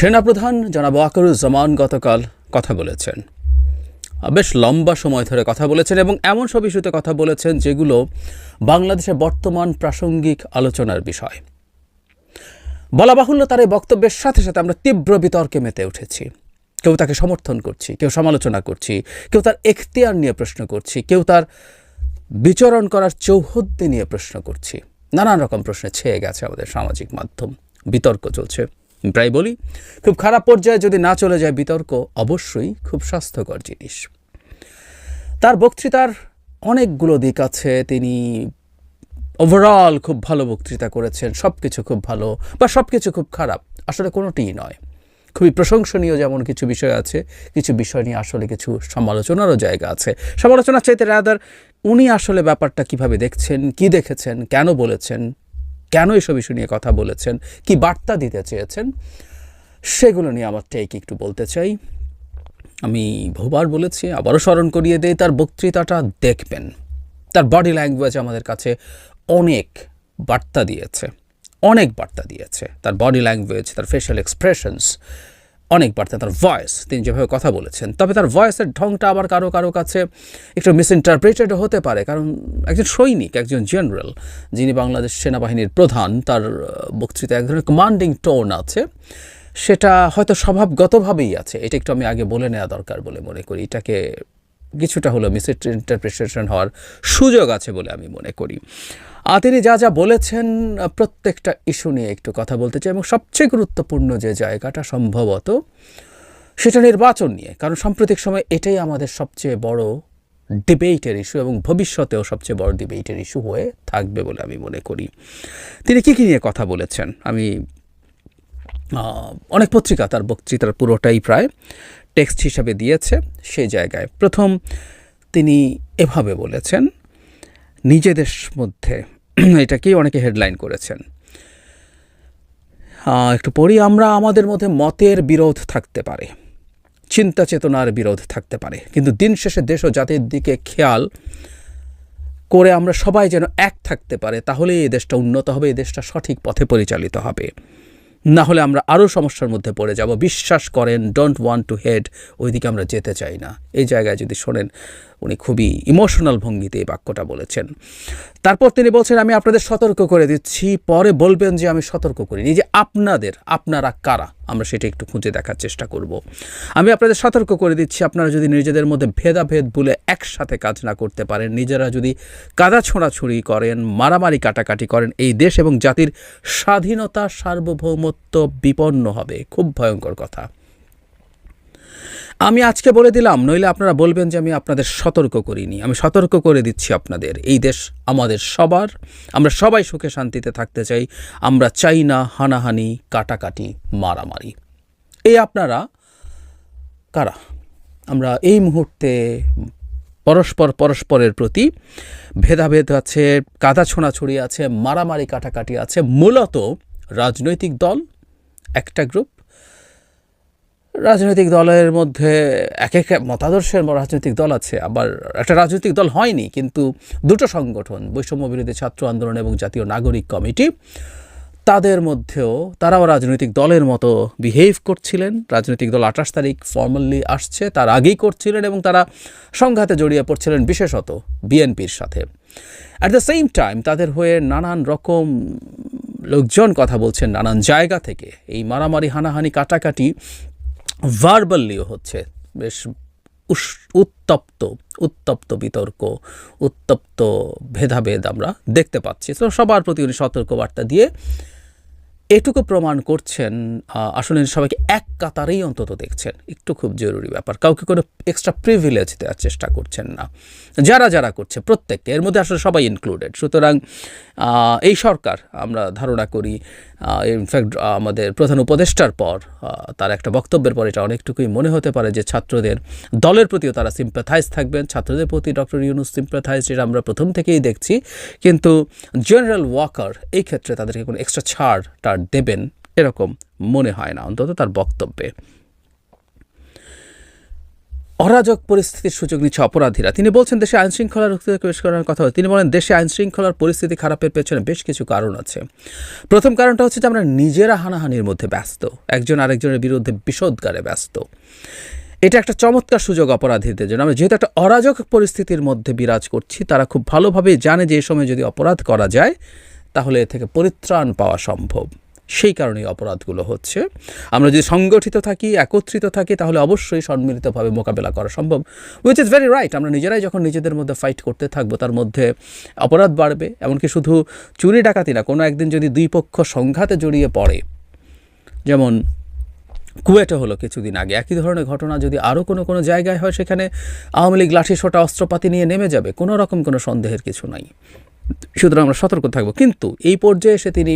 সেনাপ্রধান জনাব ওয়াকারুজ্জামান গতকাল কথা বলেছেন। বেশ লম্বা সময় ধরে কথা বলেছেন এবং এমন সব ইস্যুতে কথা বলেছেন যেগুলো বাংলাদেশের বর্তমান প্রাসঙ্গিক আলোচনার বিষয়। বলা বাহুল্য তার এই বক্তব্যের সাথে সাথে আমরা তীব্র বিতর্কে মেতে উঠেছি। কেউ তাকে সমর্থন করছি, কেউ সমালোচনা করছি, কেউ তার এখতিয়ার নিয়ে প্রশ্ন করছি, কেউ তার বিচরণ করার চৌহদ্দি নিয়ে প্রশ্ন করছি। নানান রকম প্রশ্নে ছেয়ে গেছে আমাদের সামাজিক মাধ্যম। বিতর্ক চলছে। প্রায় বলি, খুব খারাপ পর্যায়ে যদি না চলে যায় বিতর্ক, অবশ্যই খুব স্বাস্থ্যকর জিনিস। তার বক্তৃতার অনেকগুলো দিক আছে, তিনি ওভারঅল খুব ভালো বক্তৃতা করেছেন সব কিছু খুব ভালো বা সব কিছু খুব খারাপ, আসলে কোনোটিই নয়। খুবই প্রশংসনীয় যেমন কিছু বিষয় আছে, কিছু বিষয় নিয়ে আসলে কিছু সমালোচনারও জায়গা আছে। সমালোচনার চাইতে রাদার উনি আসলে ব্যাপারটা কীভাবে দেখছেন, কি দেখেছেন, কেন বলেছেন কেন এসব ইস্যু নিয়ে কথা বলেছেন? কি বার্তা দিতে চেয়েছেন? সেগুলো নিয়ে আমার টেক একটু বলতে চাই। আমি বহুবার বলেছি, আবারও স্মরণ করিয়ে দেই, তার বক্তৃতাটা দেখবেন। তার বডি ল্যাঙ্গুয়েজ আমাদের কাছে অনেক বার্তা দিয়েছে। অনেক বার্তা দিয়েছে। তার বডি ল্যাঙ্গুয়েজ তার ফেশিয়াল এক্সপ্রেশনস অনেক বার্তা, তার ভয়েস তিনি যেভাবে কথা বলেছেন। তবে তার ভয়েসের ঢংটা আবার কারও কারও কাছে একটু মিসইন্টারপ্রেটেড হতে পারে, কারণ একজন সৈনিক, একজন জেনারেল যিনি বাংলাদেশ সেনাবাহিনীর প্রধান, তার বক্তৃতা এক ধরনের কমান্ডিং টোন আছে। সেটা হয়তো স্বভাবগতভাবেই আছে, এটা একটু আমি আগে বলে নেওয়া দরকার বলে মনে করি। এটাকে কিছুটা হলো মিস ইন্টারপ্রিটেশন হওয়ার সুযোগ আছে বলে আমি মনে করি। আর তিনি যা যা বলেছেন প্রত্যেকটা ইস্যু নিয়ে একটু কথা বলতে চাই এবং সবচেয়ে গুরুত্বপূর্ণ যে জায়গাটা সম্ভবত, সেটা নির্বাচন নিয়ে। কারণ সাম্প্রতিক সময় এটাই আমাদের সবচেয়ে বড় ডিবেটের ইস্যু এবং ভবিষ্যতেও সবচেয়ে বড় ডিবেটের ইস্যু হয়ে থাকবে বলে আমি মনে করি। তিনি কী কী নিয়ে কথা বলেছেন? আমি অনেক পত্রিকা, তার বক্তৃতার পুরোটাই প্রায়। টেক্সট হিসাবে দিয়েছে সেই জায়গায়। প্রথম তিনি এভাবে বলেছেন, নিজেদের মধ্যে এটাকেই অনেকে হেডলাইন করেছেন। একটু পড়ি আমরা আমাদের মধ্যে মতের বিরোধ থাকতে পারে, চিন্তা চেতনার বিরোধ থাকতে পারে। কিন্তু দিন শেষে দেশ ও জাতির দিকে খেয়াল করে আমরা সবাই যেন এক থাকতে পারে তাহলে এই দেশটা উন্নত হবে, এই দেশটা সঠিক পথে পরিচালিত হবে। না হলে আমরা আরও সমস্যার মধ্যে পড়ে যাব। বিশ্বাস করেন ডোন্ট ওয়ান্ট টু হেড ওইদিকে আমরা যেতে চাই না। এই জায়গায় যদি শোনেন, উনি খুবই ইমোশনাল ভঙ্গিতে এই বাক্যটা বলেছেন। তারপর তিনি বলছেন, আমি আপনাদের সতর্ক করে দিচ্ছি। পরে বলবেন যে, আমি সতর্ক করিনি। যে আপনাদের, আপনারা কারা? আমরা সেটা একটু খুঁজে দেখার চেষ্টা করব। আমি আপনাদের সতর্ক করে দিচ্ছি। আপনারা যদি নিজেদের মধ্যে ভেদাভেদ বলে একসাথে কাজ না করতে পারেন, নিজেরা যদি কাদা ছোঁড়াছুড়ি করেন, মারামারি কাটাকাটি করেন, এই দেশ এবং জাতির স্বাধীনতা সার্বভৌমত্ব বিপন্ন হবে। খুব ভয়ঙ্কর কথা। আমি আজকে বলে দিলাম, নইলে আপনারা বলবেন যে আমি আপনাদের সতর্ক করিনি। আমি সতর্ক করে দিচ্ছি আপনাদের। এই দেশ আমাদের সবার। আমরা সবাই সুখে শান্তিতে থাকতে চাই। আমরা চাই না হানাহানি, কাটাকাটি, মারামারি। এই আপনারা কারা? আমরা এই মুহূর্তে পরস্পর পরস্পরের প্রতি ভেদাভেদ আছে, কাদা ছোঁড়াছুড়ি আছে, মারামারি, কাটাকাটি আছে। মূলত রাজনৈতিক দল, একটা গ্রুপ রাজনৈতিক দলের মধ্যে এক এক মতাদর্শের রাজনৈতিক দল আছে, আবার একটা রাজনৈতিক দল হয়নি, কিন্তু দুটো সংগঠন, বৈষম্য বিরোধী ছাত্র আন্দোলন এবং জাতীয় নাগরিক কমিটি, তাদের মধ্যেও তারাও রাজনৈতিক দলের মতো বিহেভ করছিলেন। রাজনৈতিক দল আঠাশ তারিখ ফর্মালি আসছে, তার আগেই করছিলেন এবং তারা সংঘাতে জড়িয়ে পড়ছিলেন বিশেষত বিএনপির সাথে। অ্যাট দ্য সেম টাইম তাদের হয়ে নানান রকম লোকজন কথা বলছেন নানান জায়গা থেকে। এই মারামারি, হানাহানি, কাটাকাটি ভার্বালিও হচ্ছে, বেশ উত্তপ্ত উত্তপ্ত বিতর্ক, উত্তপ্ত ভেদাভেদ আমরা দেখতে পাচ্ছি। তো সবার প্রতি উনি সতর্কবার্তা দিয়ে এটুকু প্রমাণ করছেন আসলে সবাইকে এক কাতারেই অন্তত দেখছেন। একটু খুব জরুরি ব্যাপার, কাউকে কোনো এক্সট্রা প্রিভিলেজ দেওয়ার চেষ্টা করছেন না। যারা যারা করছে, প্রত্যেককে, এর মধ্যে আসলে সবাই ইনক্লুডেড সুতরাং এই সরকার, আমরা ধারণা করি ইনফ্যাক্ট আমাদের প্রধান উপদেষ্টার পর তার একটা বক্তব্যের পর এটা অনেকটুকুই মনে হতে পারে যে ছাত্রদের দলের প্রতিও তারা সিম্পাথাইজ থাকবেন, ছাত্রদের প্রতি ডক্টর ইউনুস সিম্পাথাইজ এটা আমরা প্রথম থেকেই দেখছি। কিন্তু জেনারেল ওয়াকার এই ক্ষেত্রে তাদেরকে কোনো এক্সট্রা ছাড় টার দেবেন এরকম মনে হয় না, অন্তত তার বক্তব্যে। অরাজক পরিস্থিতির সুযোগ নিচ্ছে অপরাধীরা। তিনি বলছেন, দেশে আইন শৃঙ্খলার পেশ করার কথা তিনি বলেন, দেশে আইন শৃঙ্খলার পরিস্থিতি খারাপের পেছনে বেশ কিছু কারণ আছে। প্রথম কারণটা হচ্ছে যে, আমরা নিজেরা হানাহানির মধ্যে ব্যস্ত। একজন আরেকজনের বিরুদ্ধে বিষোদ্গারে ব্যস্ত। এটা একটা চমৎকার সুযোগ অপরাধীদের জন্য। আমরা যেহেতু একটা অরাজক পরিস্থিতির মধ্যে বিরাজ করছি, তারা খুব ভালোভাবেই জানে যে এই সময় যদি অপরাধ করা যায়, তাহলে এ থেকে পরিত্রাণ পাওয়া সম্ভব। সেই কারণেই অপরাধগুলো হচ্ছে। আমরা যদি সংগঠিত থাকি, একত্রিত থাকি, তাহলে অবশ্যই সম্মিলিতভাবে মোকাবেলা করা সম্ভব। উইচ ইজ ভেরি রাইট আমরা নিজেরাই যখন নিজেদের মধ্যে ফাইট করতে থাকব, তার মধ্যে অপরাধ বাড়বে। এমনকি শুধু চুরি ডাকাতি না, কোনো একদিন যদি দুই পক্ষ সংঘাতে জড়িয়ে পড়ে, যেমন কুয়েটে হলো কিছুদিন আগে, একই ধরনের ঘটনা যদি আরও কোনো কোনো জায়গায় হয়, সেখানে আওয়ামী লীগ লাঠি সোটা অস্ত্রপাতি নিয়ে নেমে যাবে, কোনো রকম কোনো সন্দেহের কিছু নাই। সুতরাং আমরা সতর্ক থাকব। কিন্তু এই পর্যায়ে এসে তিনি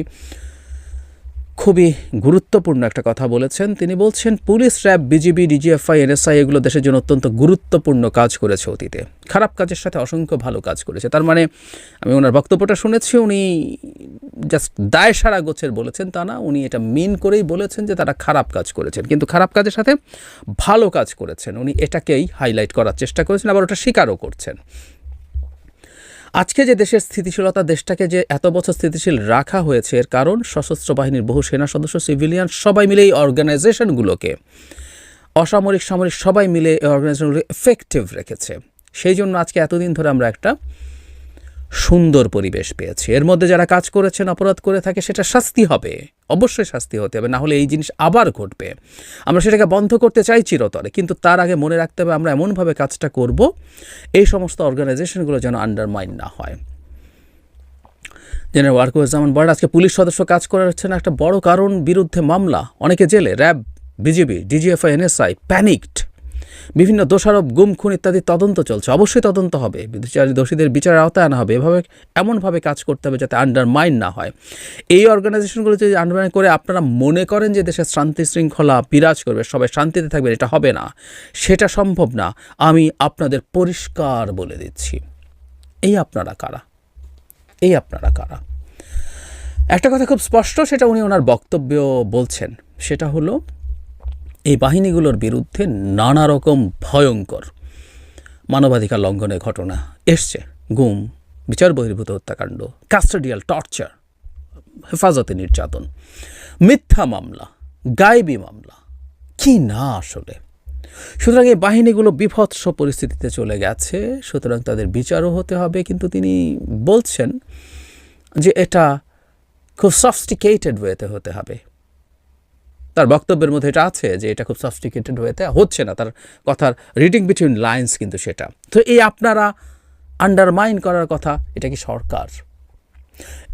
খুবই গুরুত্বপূর্ণ একটা কথা বলেছেন। তিনি বলছেন, police, RAB, BGB, DGFI, NSI এগুলো দেশের জন্য অত্যন্ত গুরুত্বপূর্ণ কাজ করেছে অতীতে। খারাপ কাজের সাথে অসংখ্য ভালো কাজ করেছে। তার মানে আমি ওনার বক্তব্যটা শুনেছি, উনি জাস্ট দায় সারা গোছের বলেছেন তা না, উনি এটা মিন করেই বলেছেন যে তারা খারাপ কাজ করেছেন। কিন্তু খারাপ কাজের সাথে ভালো কাজ করেছেন। উনি এটাকেই হাইলাইট করার চেষ্টা করেছেন, আবার ওটা স্বীকারও করছেন। আজকে যে দেশের স্থিতিশীলতা দেশটাকে যে এত বছর স্থিতিশীল রাখা হয়েছে, এর কারণ সশস্ত্র বাহিনীর বহু সেনা সদস্য, সিভিলিয়ান, সবাই মিলে এই অর্গানাইজেশনগুলোকে অসামরিক, সামরিক সবাই মিলে এই অর্গানাইজেশনগুলো এফেক্টিভ রেখেছে। সেই জন্য আজকে এতদিন ধরে আমরা একটা সুন্দর পরিবেশ পেয়েছি। এর মধ্যে যারা কাজ করেছেন, অপরাধ করে থাকে, সেটা শাস্তি হবে। অবশ্যই শাস্তি হতে হবে না হলে এই জিনিস আবার ঘটবে। আমরা সেটাকে বন্ধ করতে চাই চিরতরে, কিন্তু তার আগে মনে রাখতে হবে আমরা এমনভাবে কাজটা করব, এই সমস্ত অর্গানাইজেশনগুলো যেন আন্ডারমাইন না হয়। জেনারেল ওয়ার্কুজ্জামান বলেন আজকে পুলিশ সদস্য কাজ করে হচ্ছে না, একটা বড় কারণ বিরুদ্ধে মামলা, অনেকে জেলে, RAB, BGB, DGFI, NSI panicked বিভিন্ন দোষারোপ, গুম, খুন ইত্যাদি তদন্ত চলছে। অবশ্যই তদন্ত হবে। দোষীদের বিচারের আওতায় আনা হবে। এভাবে এমনভাবে কাজ করতে হবে যাতে আন্ডারমাইন না হয়। এই অর্গানাইজেশনগুলো যদি আন্ডারমাইন করে, আপনারা মনে করেন যে দেশের শান্তি শৃঙ্খলা বিরাজ করবে, সবাই শান্তিতে থাকবে, এটা হবে না। সেটা সম্ভব না। আমি আপনাদের পরিষ্কার বলে দিচ্ছি। এই আপনারা কারা? এই আপনারা কারা? একটা কথা খুব স্পষ্ট, সেটা উনি ওনার বক্তব্যেও বলছেন। সেটা হলো এই বাহিনীগুলোর বিরুদ্ধে নানা রকম ভয়ঙ্কর মানবাধিকার লঙ্ঘনের ঘটনা এসছে। গুম, বিচার বহির্ভূত হত্যাকাণ্ড, কাস্টাডিয়াল টর্চার, হেফাজতে নির্যাতন, মিথ্যা মামলা, গায়েবী মামলা। কি না আসলে? সুতরাং এই বাহিনীগুলো বিভৎস পরিস্থিতিতে চলে গেছে, সুতরাং তাদের বিচারও হতে হবে, কিন্তু তিনি বলছেন যে এটা খুব সফস্টিকেটেড ওয়েতে হতে হবে। তার বক্তব্যের মধ্যে এটা আছে যে এটা খুব সফস্টিকেটেড ওয়েতে হচ্ছে না, তার কথার রিডিং বিটুইন লাইন্স কিন্তু সেটা। তো এই আপনারা আন্ডারমাইন করার কথা, এটা কি সরকার?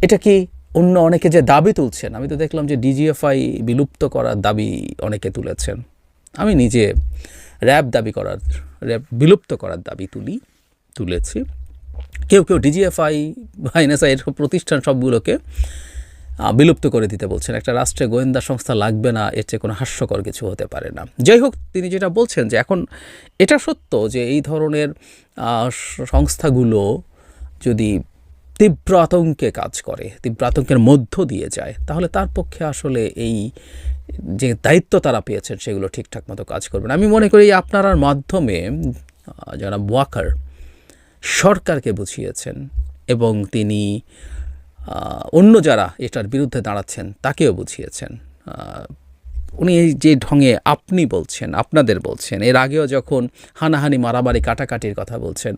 এটা কি অন্য অনেকে যে দাবি তুলছেন, আমি তো দেখলাম যে ডিজিএফআই বিলুপ্ত করার দাবি অনেকে তুলেছেন। আমি নিজে র্যাব দাবি করার র্যাব বিলুপ্ত করার দাবি তুলি, তুলেছি। কেউ কেউ ডিজিএফআই বা এনএসআই এর প্রতিষ্ঠান সবগুলোকে বিলুপ্ত করে দিতে বলছেন। একটা রাষ্ট্রে গোয়েন্দা সংস্থা লাগবে না, এর চেয়ে কোনো হাস্যকর কিছু হতে পারে না। যাই হোক, তিনি যেটা বলছেন যে এখন এটা সত্য যে এই ধরনের সংস্থাগুলো যদি তীব্র আতঙ্কে কাজ করে, তীব্র আতঙ্কের মধ্য দিয়ে যায়, তাহলে তার পক্ষে আসলে এই যে দায়িত্ব তারা পেয়েছেন, সেগুলো ঠিকঠাক মতো কাজ করবে না। আমি মনে করি আপনারার মাধ্যমে যারা ওয়াকার, সরকারকে বুঝিয়েছেন এবং তিনি অন্য যারা এটার বিরুদ্ধে দাঁড়াচ্ছেন, তাকেও বুঝিয়েছেন। উনি যে ঢঙে আপনি বলছেন, আপনাদের বলছেন, এর আগেও যখন হানাহানি, মারামারি, কাটাকাটির কথা বলছেন,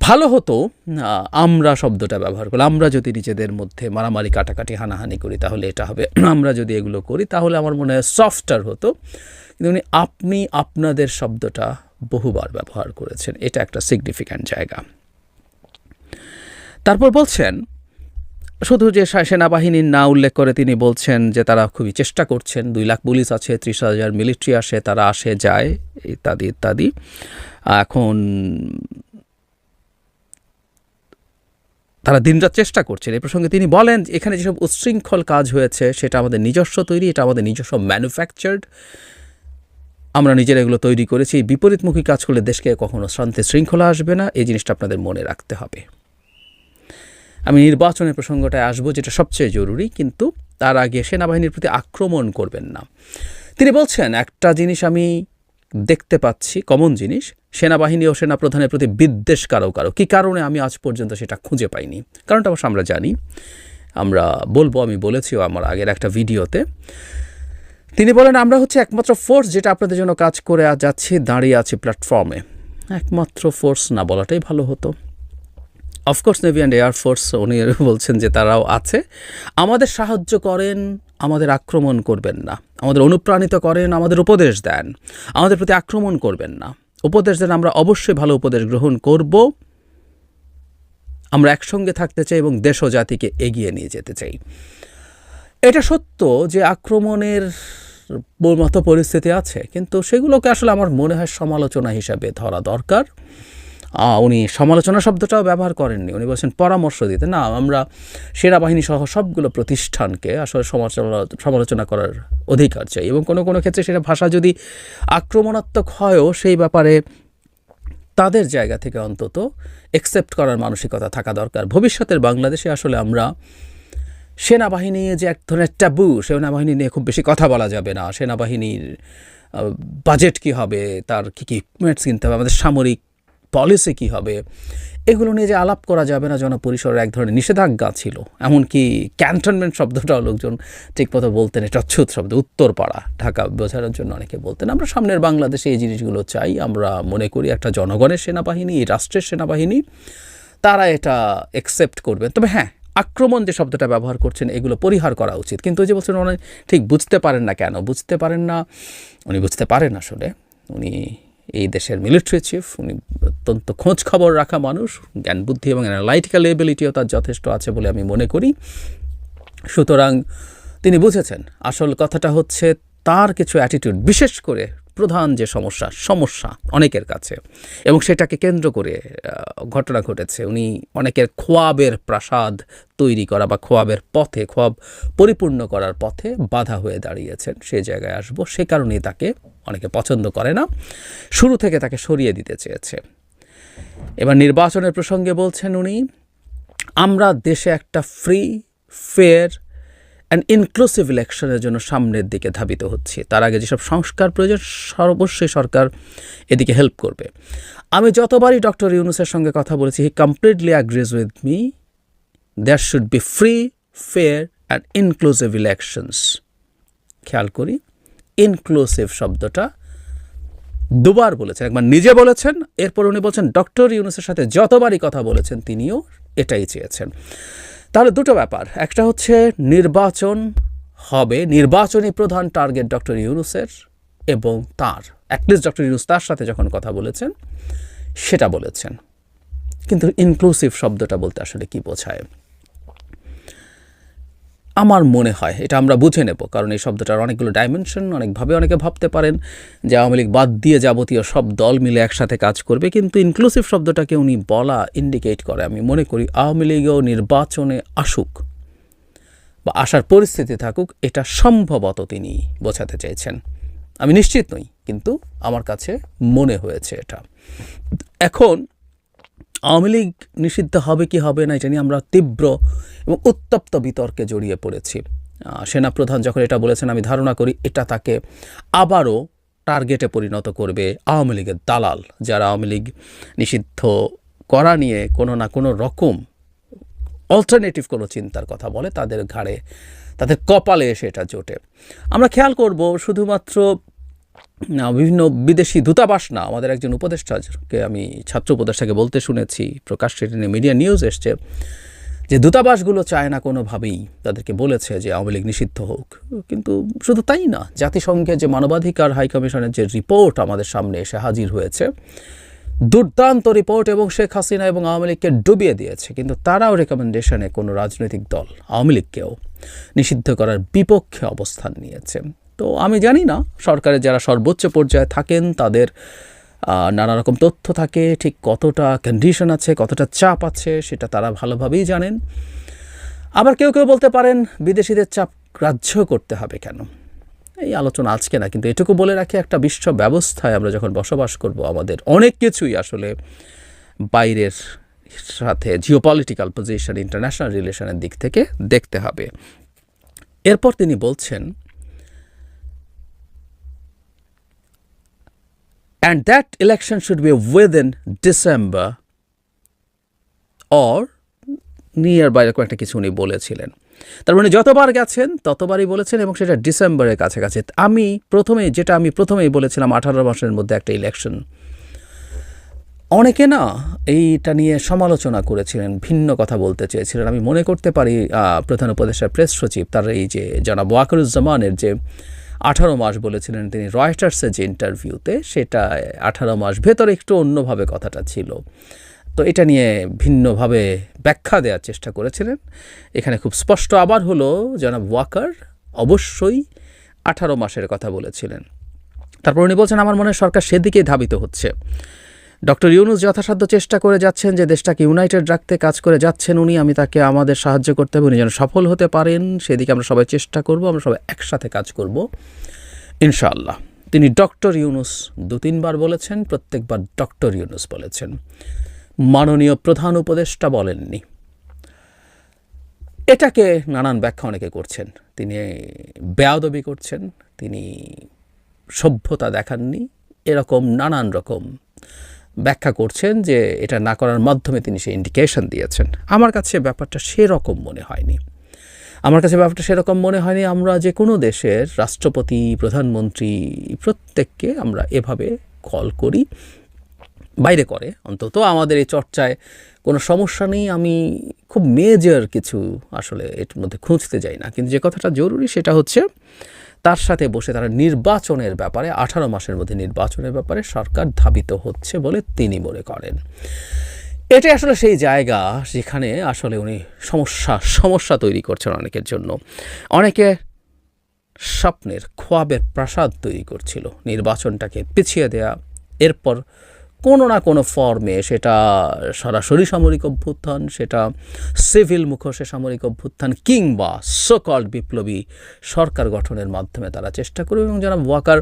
ভালো হতো আমরা শব্দটা ব্যবহার করি আমরা যদি নিজেদের মধ্যে মারামারি, কাটাকাটি, হানাহানি করি, তাহলে এটা হবে। আমরা যদি এগুলো করি, তাহলে আমার মনে হয় সফটার হতো। কিন্তু উনি আপনি আপনাদের শব্দটা বহুবার ব্যবহার করেছেন। এটা একটা সিগনিফিক্যান্ট জায়গা। তারপর বলছেন শুধু যে সেনাবাহিনীর না উল্লেখ করে তিনি বলছেন যে তারা খুবই চেষ্টা করছেন, দুই লাখ পুলিশ আছে, ত্রিশ হাজার মিলিটারি আসে, তারা আসে, যায়, ইত্যাদি ইত্যাদি। এখন তারা দিনরাত চেষ্টা করছেন। এই প্রসঙ্গে তিনি বলেন, এখানে যেসব উচ্ছৃঙ্খল কাজ হয়েছে, সেটা আমাদের নিজস্ব তৈরি, এটা আমাদের নিজস্ব ম্যানুফ্যাকচার্ড আমরা নিজেরা এগুলো তৈরি করেছি, বিপরীতমুখী কাজ করলে দেশকে কখনো শান্তি শৃঙ্খলা আসবে না। এই জিনিসটা আপনাদের মনে রাখতে হবে। আমি নির্বাচনের প্রসঙ্গটায় আসব, যেটা সবচেয়ে জরুরি, কিন্তু তার আগে সেনাবাহিনীর প্রতি আক্রমণ করবেন না। তিনি বলছেন, একটা জিনিস আমি দেখতে পাচ্ছি, কমন জিনিস, সেনাবাহিনী ও সেনাপ্রধানের প্রতি বিদ্বেষ কারও কারও। কী কারণে আমি আজ পর্যন্ত সেটা খুঁজে পাইনি? কারণটা অবশ্য আমরা জানি। আমরা বলব, আমি বলেছিও আমার আগের একটা ভিডিওতে। তিনি বলেন, আমরা হচ্ছে একমাত্র ফোর্স যেটা আপনাদের জন্য কাজ করে যাচ্ছি, দাঁড়িয়ে আছি প্ল্যাটফর্মে একমাত্র ফোর্স না বলাটাই ভালো হতো। অফকোর্স নেভি অ্যান্ড এয়ারফোর্স উনি বলছেন যে তারাও আছে। আমাদের সাহায্য করেন, আমাদের আক্রমণ করবেন না। আমাদের অনুপ্রাণিত করেন, আমাদের উপদেশ দেন। আমাদের প্রতি আক্রমণ করবেন না। উপদেশ দেন, আমরা অবশ্যই ভালো উপদেশ গ্রহণ করব। আমরা একসঙ্গে থাকতে চাই এবং দেশ জাতিকে এগিয়ে নিয়ে যেতে চাই। এটা সত্য যে আক্রমণের মতো পরিস্থিতি আছে, কিন্তু সেগুলোকে আসলে আমার মনে হয় সমালোচনা হিসাবে ধরা দরকার। উনি সমালোচনা শব্দটাও ব্যবহার করেননি। উনি বলছেন, পরামর্শ দিতে। না, আমরা সেনাবাহিনী সহ সবগুলো প্রতিষ্ঠানকে আসলে সমালোচনা সমালোচনা করার অধিকার চাই। এবং কোনো কোনো ক্ষেত্রে সেটা ভাষা যদি আক্রমণাত্মক হয়ও, সেই ব্যাপারে তাদের জায়গা থেকে অন্তত একসেপ্ট করার মানসিকতা থাকা দরকার। ভবিষ্যতের বাংলাদেশে আসলে আমরা সেনাবাহিনী যে এক ধরনের ট্যাবু, সেনাবাহিনী নিয়ে খুব বেশি কথা বলা যাবে না। সেনাবাহিনীর বাজেট কি হবে, তার কী কী ইকুইপমেন্টস কিনতে হবে, আমাদের সামরিক পলিসি কি হবে? এগুলো নিয়ে যে আলাপ করা যাবে না জনপরিসরের এক ধরনের নিষেধাজ্ঞা ছিল। এমনকি ক্যান্টনমেন্ট শব্দটাও লোকজন ঠিক ঠিকমতো বলতেন, এটা অচ্ছুত শব্দ, উত্তরপাড়া, ঢাকা বোঝানোর জন্য অনেকে বলতেন। আমরা সামনের বাংলাদেশে এই জিনিসগুলো চাই, আমরা মনে করি একটা জনগণের সেনাবাহিনী রাষ্ট্রের সেনাবাহিনী, তারা এটা একসেপ্ট করবেন তবে হ্যাঁ আক্রমণ যে শব্দটা ব্যবহার করছেন, এগুলো পরিহার করা উচিত। কিন্তু যে বলছেন, উনি ঠিক বুঝতে পারেন না কেন? বুঝতে পারেন না, উনি বুঝতে পারেন আসলে। উনি এই দেশের মিলিটারি চিফ উনি অত্যন্ত খোঁজ খবর রাখা মানুষ, জ্ঞান, বুদ্ধি এবং অ্যানালাইটিক্যাল এবিলিটিও তার যথেষ্ট আছে বলে আমি মনে করি। সুতরাং তিনি বুঝেছেন, আসল কথাটা হচ্ছে তার কিছু অ্যাটিটিউড বিশেষ করে প্রধান যে সমস্যা সমস্যা অনেকের কাছে এবং সেটাকে কেন্দ্র করে ঘটনা ঘটেছে। উনি অনেকের খোয়াবের প্রাসাদ তৈরি করা বা খোয়াবের পথে, খোয়াব পরিপূর্ণ করার পথে বাধা হয়ে দাঁড়িয়েছেন। সে জায়গায় আসব। সে কারণেই তাকে অনেকে পছন্দ করে না, শুরু থেকে তাকে সরিয়ে দিতে চেয়েছে। এবার নির্বাচনের প্রসঙ্গে বলছেন উনি, আমরা দেশে একটা ফ্রি ফেয়ার অ্যান্ড ইনক্লুসিভ ইলেকশনের জন্য সামনের দিকে ধাবিত হচ্ছি। তার আগে যেসব সংস্কার প্রয়োজন, সর্বস্বই সরকার এদিকে হেল্প করবে। আমি যতবারই ডক্টর ইউনুসের সঙ্গে কথা বলেছি he completely agrees with me there should be free fair and inclusive elections খেয়াল করি ইনক্লুসিভ শব্দটা দুবার বলেছেন, একবার নিজে বলেছেন, এরপর উনি বলছেন ডক্টর ইউনুসের সাথে যতবারই কথা বলেছেন তিনিও এটাই চেয়েছেন। তাহলে দুটো ব্যাপার, একটা হচ্ছে নির্বাচন হবে, নির্বাচনী প্রধান টার্গেট ডক্টর ইউনুসের এবং তার অ্যাটলিস্ট ডক্টর ইউনুস তার সাথে যখন কথা বলেছেন, সেটা বলেছেন। কিন্তু ইনক্লুসিভ শব্দটা বলতে আসলে কি বোঝায়? আমার মনে হয়, এটা আমরা বুঝে নেব, কারণ এই শব্দটার অনেকগুলো ডাইমেনশন অনেকভাবে অনেকে ভাবতে পারেন যে আওয়ামী লীগ বাদ দিয়ে যাবতীয় সব দল মিলে একসাথে কাজ করবে, কিন্তু ইনক্লুসিভ শব্দটাকে উনি বলা ইন্ডিকেট করে। আমি মনে করি আওয়ামী লীগও নির্বাচনে আসুক বা আসার পরিস্থিতি থাকুক, এটা সম্ভবত তিনি বোঝাতে চেয়েছেন। আমি নিশ্চিত নই, কিন্তু আমার কাছে মনে হয়েছে এটা। এখন আওয়ামী লীগ নিষিদ্ধ হবে কি হবে না, এটা নিয়ে আমরা তীব্র এবং উত্তপ্ত বিতর্কে জড়িয়ে পড়েছি। সেনাপ্রধান যখন এটা বলেছেন, আমি ধারণা করি এটা তাকে আবারও টার্গেটে পরিণত করবে আওয়ামী লীগের দালাল, যারা আওয়ামী লীগ নিষিদ্ধ করা নিয়ে কোনো না কোনো রকম অল্টারনেটিভ কোনো চিন্তার কথা বলে, তাদের ঘাড়ে, তাদের কপালে এসে এটা জোটে। আমরা খেয়াল করব শুধুমাত্র বিভিন্ন বিদেশি দূতাবাস না, আমাদের একজন উপদেষ্টাকে আমি, ছাত্র উপদেষ্টাকে বলতে শুনেছি, প্রকাশ প্রকাশ্যে মিডিয়া নিউজ এসছে, যে দূতাবাসগুলো চায় না কোনোভাবেই, তাদেরকে বলেছে যে আওয়ামী লীগ নিষিদ্ধ হোক। কিন্তু শুধু তাই না, জাতিসংঘের যে মানবাধিকার হাইকমিশনের যে রিপোর্ট আমাদের সামনে এসে হাজির হয়েছে, দুর্দান্ত রিপোর্ট এবং শেখ হাসিনা এবং আওয়ামী লীগকে ডুবিয়ে দিয়েছে, কিন্তু তারাও রেকমেন্ডেশনে কোনো রাজনৈতিক দল, আওয়ামী লীগকেও নিষিদ্ধ করার বিপক্ষে অবস্থান নিয়েছে। তো আমি জানি না, সরকারের যারা সর্বোচ্চ পর্যায়ে থাকেন, তাদের নানা রকম তথ্য থাকে, ঠিক কতটা কন্ডিশন আছে, কতটা চাপ আছে, সেটা তারা ভালোভাবেই জানেন। আবার কেউ কেউ বলতে পারেন, বিদেশিদের চাপ গ্রাহ্য করতে হবে কেন? এই আলোচনা আজকে না, কিন্তু এটুকু বলে রাখি, একটা বিশ্ব ব্যবস্থায় আমরা যখন বসবাস করব, আমাদের অনেক কিছুই আসলে বাইরের সাথে জিওপলিটিক্যাল পজিশন ইন্টারন্যাশনাল রিলেশনের দিক থেকে দেখতে হবে। এরপর তিনি বলছেন and that election should be within December or near বাইরে কয়েকটা কিছু উনি বলেছিলেন। তার মানে যতবার গেছেন, ততবারই বলেছেন এবং সেটা ডিসেম্বরের কাছাকাছি। আমি প্রথমে, যেটা আমি প্রথমেই বলেছিলাম আঠারো মাসের মধ্যে একটা ইলেকশন অনেকে না এইটা নিয়ে সমালোচনা করেছিলেন, ভিন্ন কথা বলতে চেয়েছিলেন। আমি মনে করতে পারি প্রধান উপদেষ্টার প্রেস সচিব, তার এই যে জনাব ওয়াকরুজ্জামানের যে আঠারো মাস বলেছিলেন তিনি রয়টার্সের যে ইন্টারভিউতে সেটা আঠারো মাস ভেতরে একটু অন্যভাবে কথাটা ছিল। তো এটা নিয়ে ভিন্নভাবে ব্যাখ্যা দেওয়ার চেষ্টা করেছিলেন। এখানে খুব স্পষ্ট আবার হলো, জনাব ওয়াকার অবশ্যই আঠারো মাসের কথা বলেছিলেন। তারপর উনি বলছেন, আমার মনে হয় সরকার সেদিকেই ধাবিত হচ্ছে। ডক্টর ইউনুস যথাসাধ্য চেষ্টা করে যাচ্ছেন যে দেশটাকে ইউনাইটেড রাখতে কাজ করে যাচ্ছেন উনি, আমি তাকে আমাদের সাহায্য করতে হবে, উনি যেন সফল হতে পারেন, সেদিকে আমরা সবাই চেষ্টা করব, আমরা সবাই একসাথে কাজ করব, ইনশাআল্লাহ। তিনি ডক্টর ইউনুস দু তিনবার বলেছেন, প্রত্যেকবার ডক্টর ইউনুস বলেছেন। মাননীয় প্রধান উপদেষ্টা বলেননি। এটাকে নানান ব্যাখ্যা অনেকে করছেন। তিনি বেয়াদবি করছেন, তিনি সভ্যতা দেখাননি, এরকম নানান রকম ব্যাখ্যা করছেন যে এটা না করার মাধ্যমে তিনি সেই ইন্ডিকেশন দিয়েছেন। আমার কাছে ব্যাপারটা সেরকম মনে হয়নি। আমার কাছে ব্যাপারটা সেরকম মনে হয়নি। আমরা যে কোনো দেশের রাষ্ট্রপতি, প্রধানমন্ত্রী প্রত্যেককে আমরা এভাবে কল করি। বাইরে করে। অন্তত আমাদের এই চর্চায় কোনো সমস্যা নেই। আমি খুব মেজর কিছু আসলে এর মধ্যে খুঁজতে যাই না। কিন্তু যে কথাটা জরুরি সেটা হচ্ছে তার সাথে বসে তারা নির্বাচনের ব্যাপারে, আঠারো মাসের মধ্যে নির্বাচনের ব্যাপারে সরকার ধাবিত হচ্ছে বলে তিনি মনে করেন। এটা আসলে সেই জায়গা যেখানে আসলে উনি সমস্যা সমস্যা তৈরি করছেন অনেকের জন্য। অনেকে স্বপ্নের, খোয়াবের প্রাসাদ তৈরি করছিল নির্বাচনটাকে পিছিয়ে দেয়া, এরপর কোনো না কোনো ফর্মে সেটা সরাসরি সামরিক অভ্যুত্থান, সেটা সিভিল মুখোশে সামরিক অভ্যুত্থান কিংবা সকল বিপ্লবী সরকার গঠনের মাধ্যমে তারা চেষ্টা করবে এবং যারা ওয়াকার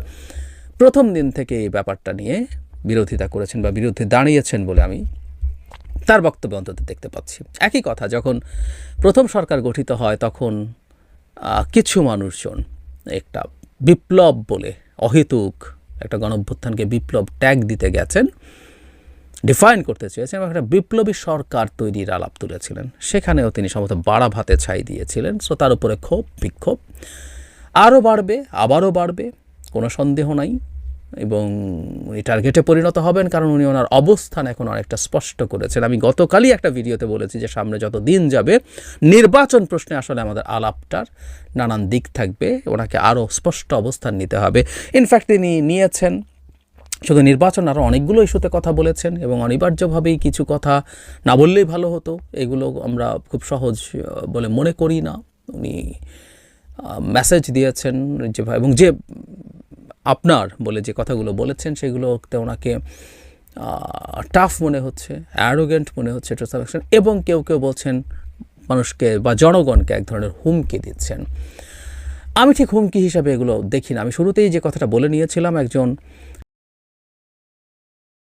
প্রথম দিন থেকে এই ব্যাপারটা নিয়ে বিরোধিতা করেছেন বা বিরুদ্ধে দাঁড়িয়েছেন বলে আমি তার বক্তব্য অন্তত দেখতে পাচ্ছি। একই কথা, যখন প্রথম সরকার গঠিত হয় তখন কিছু মানুষজন একটা বিপ্লব বলে, অহেতুক একটা গণঅভ্যুত্থানকে বিপ্লব ট্যাগ দিতে গেছেন ডিফাইন করতে চেয়েছেন এবং একটা বিপ্লবী সরকার তৈরির আলাপ তুলেছিলেন। সেখানেও তিনি সম্ভবত বাড়া ভাতে ছাই দিয়েছিলেন। সো তার উপরে ক্ষোভ, বিক্ষোভ। আরও বাড়বে, আবারও বাড়বে, কোনো সন্দেহ নাই। এবং উনি টার্গেটে পরিণত হবেন কারণ উনি ওনার অবস্থান এখন অনেকটা স্পষ্ট করেছেন। আমি গতকালই একটা ভিডিওতে বলেছি যে সামনে যত দিন যাবে, নির্বাচন প্রশ্নে আসলে আমাদের আলাপটার নানান দিক থাকবে, ওনাকে আরও স্পষ্ট অবস্থান নিতে হবে। ইনফ্যাক্ট তিনি নিয়েছেন, শুধু নির্বাচন আরও অনেকগুলো ইস্যুতে কথা বলেছেন এবং অনিবার্যভাবেই কিছু কথা না বললেই ভালো হতো। এগুলো আমরা খুব সহজ বলে মনে করি না। উনি মেসেজ দিয়েছেন যে এবং যে আপনার বলে যে কথাগুলো বলেছেন সেগুলোতে ওনাকে টাফ মনে হচ্ছে অ্যারোগেন্ট মনে হচ্ছে টু সাম এবং কেউ কেউ বলছেন, মানুষকে বা জনগণকে এক ধরনের হুমকি দিচ্ছেন। আমি ঠিক হুমকি হিসাবে এগুলো দেখি না আমি শুরুতেই যে কথাটা বলে নিয়েছিলাম, একজন